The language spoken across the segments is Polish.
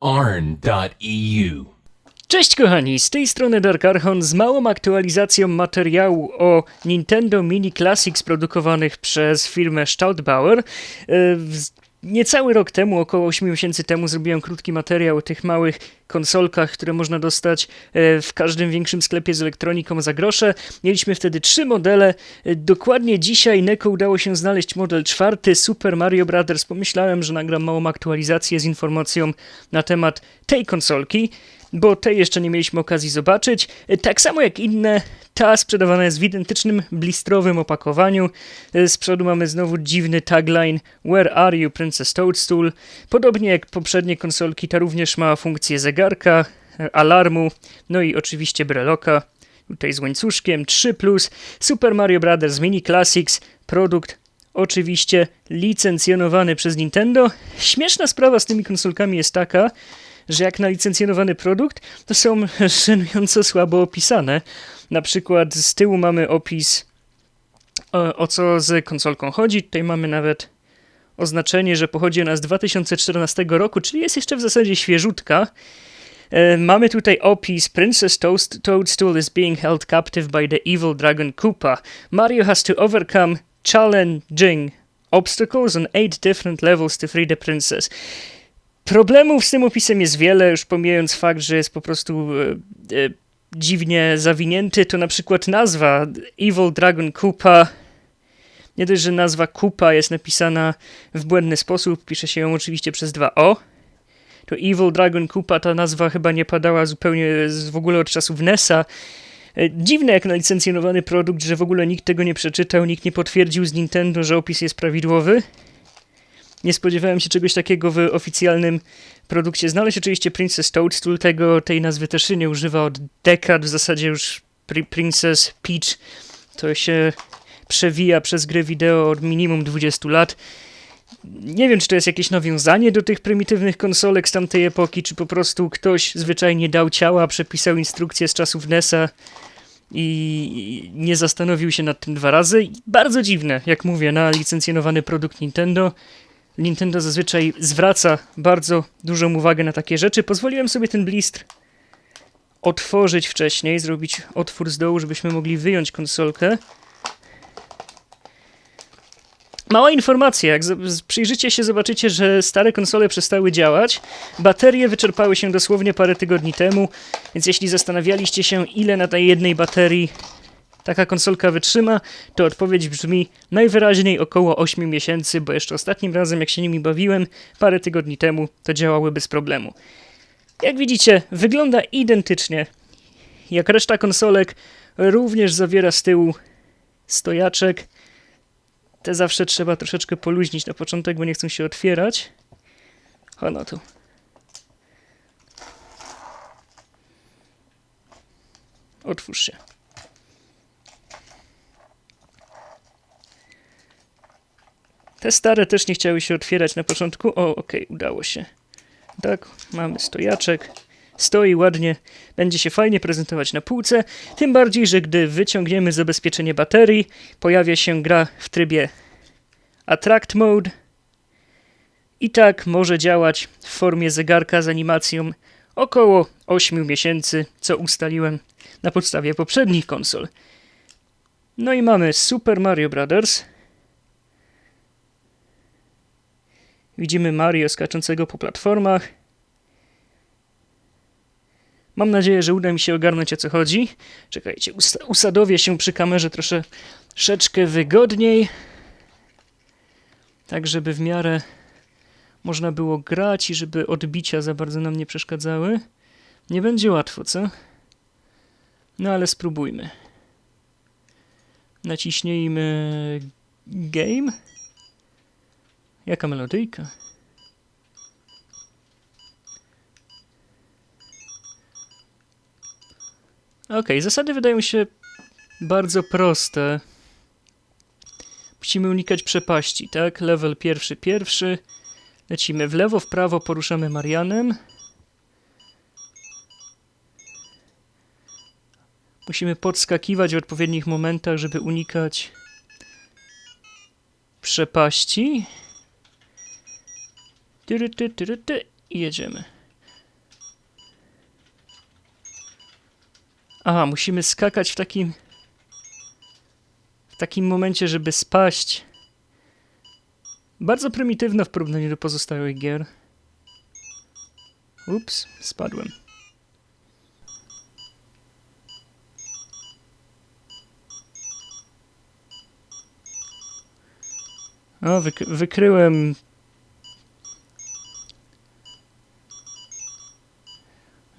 arn.eu. Cześć kochani, z tej strony Dark Archon z małą aktualizacją materiału o Nintendo Mini Classics produkowanych przez firmę Staudbauer. Niecały rok temu, około 8 miesięcy temu, zrobiłem krótki materiał o tych małych konsolkach, które można dostać e, w każdym większym sklepie z elektroniką za grosze. Mieliśmy wtedy trzy modele. E, Dokładnie dzisiaj Neko udało się znaleźć model czwarty, Super Mario Bros. Pomyślałem, że nagram małą aktualizację z informacją na temat tej konsolki bo tej jeszcze nie mieliśmy okazji zobaczyć. E, Tak samo jak inne, ta sprzedawana jest w identycznym blistrowym opakowaniu. E, Z przodu mamy znowu dziwny tagline Where are you, Princess Toadstool? Podobnie jak poprzednie konsolki, ta również ma funkcję zegarka, e, alarmu, no i oczywiście breloka. Tutaj z łańcuszkiem 3 Super Mario Bros. Mini Classics, produkt oczywiście licencjonowany przez Nintendo. Śmieszna sprawa z tymi konsolkami jest taka, że jak na licencjonowany produkt, to są żenująco słabo opisane. Na przykład z tyłu mamy opis o, co z konsolką chodzi. Tutaj mamy nawet oznaczenie, że pochodzi ona z 2014 roku, czyli jest jeszcze w zasadzie świeżutka. E, Mamy tutaj opis Princess Toast Toadstool is being held captive by the evil dragon Koopa. Mario has to overcome challenging obstacles on eight different levels to free the princess. Problemów z tym opisem jest wiele, już pomijając fakt, że jest po prostu e, e, dziwnie zawinięty, to na przykład nazwa Evil Dragon Koopa. Nie dość, że nazwa Koopa jest napisana w błędny sposób, pisze się ją oczywiście przez dwa O. To Evil Dragon Koopa, ta nazwa chyba nie padała zupełnie w ogóle od czasów NESa. E, Dziwne jak na licencjonowany produkt, że w ogóle nikt tego nie przeczytał, nikt nie potwierdził z Nintendo, że opis jest prawidłowy. Nie spodziewałem się czegoś takiego w oficjalnym produkcie. Znaleźć oczywiście Princess Toadstool, tego, tej nazwy też się nie używa od dekad, w zasadzie już Pri- Princess Peach to się przewija przez gry wideo od minimum 20 lat. Nie wiem, czy to jest jakieś nawiązanie do tych prymitywnych konsolek z tamtej epoki, czy po prostu ktoś zwyczajnie dał ciała, przepisał instrukcje z czasów NESa i nie zastanowił się nad tym dwa razy. Bardzo dziwne, jak mówię, na licencjonowany produkt Nintendo. Nintendo zazwyczaj zwraca bardzo dużą uwagę na takie rzeczy. Pozwoliłem sobie ten blistr otworzyć wcześniej, zrobić otwór z dołu, żebyśmy mogli wyjąć konsolkę. Mała informacja, jak przyjrzycie się, zobaczycie, że stare konsole przestały działać. Baterie wyczerpały się dosłownie parę tygodni temu, więc jeśli zastanawialiście się, ile na tej jednej baterii taka konsolka wytrzyma, to odpowiedź brzmi najwyraźniej około 8 miesięcy, bo jeszcze ostatnim razem, jak się nimi bawiłem, parę tygodni temu, to działały bez problemu. Jak widzicie, wygląda identycznie. Jak reszta konsolek, również zawiera z tyłu stojaczek. Te zawsze trzeba troszeczkę poluźnić na początek, bo nie chcą się otwierać. O no tu. Otwórz się. Te stare też nie chciały się otwierać na początku. O, okej, udało się. Tak, mamy stojaczek. Stoi ładnie, będzie się fajnie prezentować na półce. Tym bardziej, że gdy wyciągniemy zabezpieczenie baterii, pojawia się gra w trybie Attract Mode. I tak może działać w formie zegarka z animacją około 8 miesięcy, co ustaliłem na podstawie poprzednich konsol. No i mamy Super Mario Bros. Widzimy Mario skaczącego po platformach. Mam nadzieję, że uda mi się ogarnąć o co chodzi. Czekajcie, usadowię się przy kamerze trosze- troszeczkę wygodniej. Tak, żeby w miarę można było grać i żeby odbicia za bardzo nam nie przeszkadzały. Nie będzie łatwo, co? No ale spróbujmy. Naciśnijmy game. Jaka melodyjka? Okej, zasady wydają się bardzo proste. Musimy unikać przepaści, tak? Level pierwszy, pierwszy. Lecimy w lewo, w prawo, poruszamy Marianem. Musimy podskakiwać w odpowiednich momentach, żeby unikać przepaści. Tyry, ty, ty, ty, ty. I jedziemy. Aha, musimy skakać w takim... W takim momencie, żeby spaść. Bardzo prymitywne w porównaniu do pozostałych gier. Ups, spadłem. No, wyk wykryłem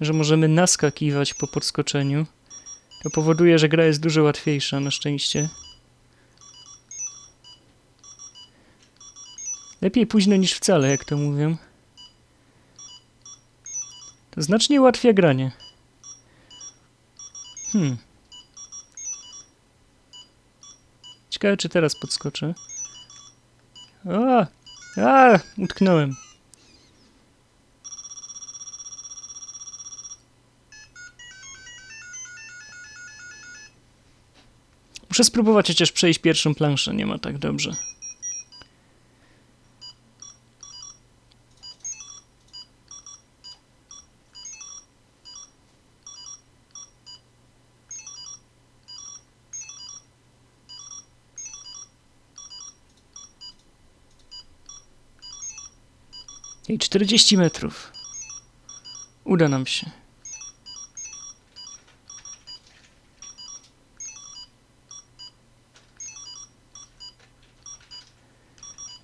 Że możemy naskakiwać po podskoczeniu. To powoduje, że gra jest dużo łatwiejsza, na szczęście. Lepiej późno niż wcale, jak to mówią. To znacznie ułatwia granie. Hmm. Ciekawe, czy teraz podskoczę. A, a, utknąłem. Muszę spróbować chociaż przejść pierwszą planszę, nie ma tak dobrze. I 40 metrów. Uda nam się.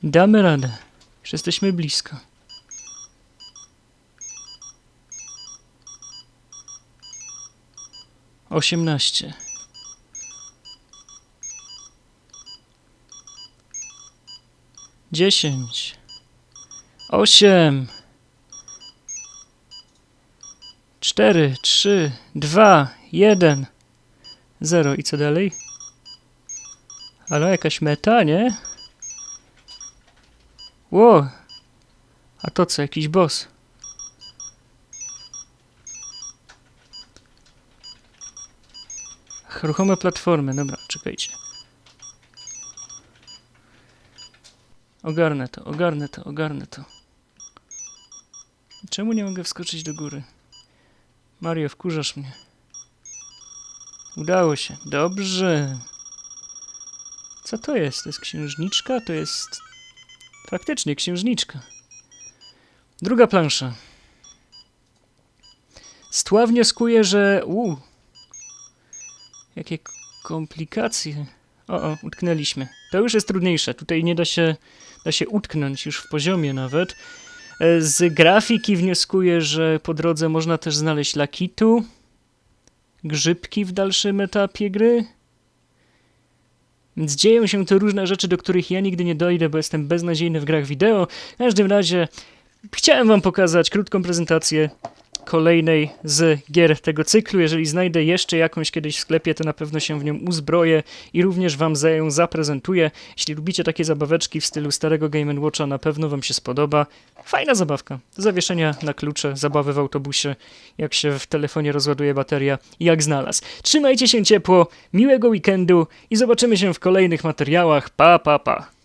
Damy radę. Już jesteśmy blisko. Osiemnaście. Dziesięć. Osiem. Cztery, trzy, dwa, jeden. Zero. I co dalej? Ale jakaś meta, nie? Ło! A to co, jakiś boss? Ruchome platformy, dobra, czekajcie. Ogarnę to, ogarnę to, ogarnę to. Czemu nie mogę wskoczyć do góry? Mario, wkurzasz mnie. Udało się. Dobrze. Co to jest? To jest księżniczka? To jest... Faktycznie, księżniczka. Druga plansza. Z tła wnioskuję, że... U, jakie komplikacje. O, o, utknęliśmy. To już jest trudniejsze. Tutaj nie da się, da się utknąć już w poziomie nawet. E, Z grafiki wnioskuję, że po drodze można też znaleźć lakitu, grzybki w dalszym etapie gry. Więc dzieją się tu różne rzeczy, do których ja nigdy nie dojdę, bo jestem beznadziejny w grach wideo. W każdym razie chciałem wam pokazać krótką prezentację kolejnej z gier tego cyklu. Jeżeli znajdę jeszcze jakąś kiedyś w sklepie, to na pewno się w nią uzbroję i również wam za ją zaprezentuję. Jeśli lubicie takie zabaweczki w stylu starego Game Watcha, na pewno wam się spodoba. Fajna zabawka. Zawieszenia na klucze, zabawy w autobusie, jak się w telefonie rozładuje bateria i jak znalazł. Trzymajcie się ciepło, miłego weekendu i zobaczymy się w kolejnych materiałach. Pa, pa, pa.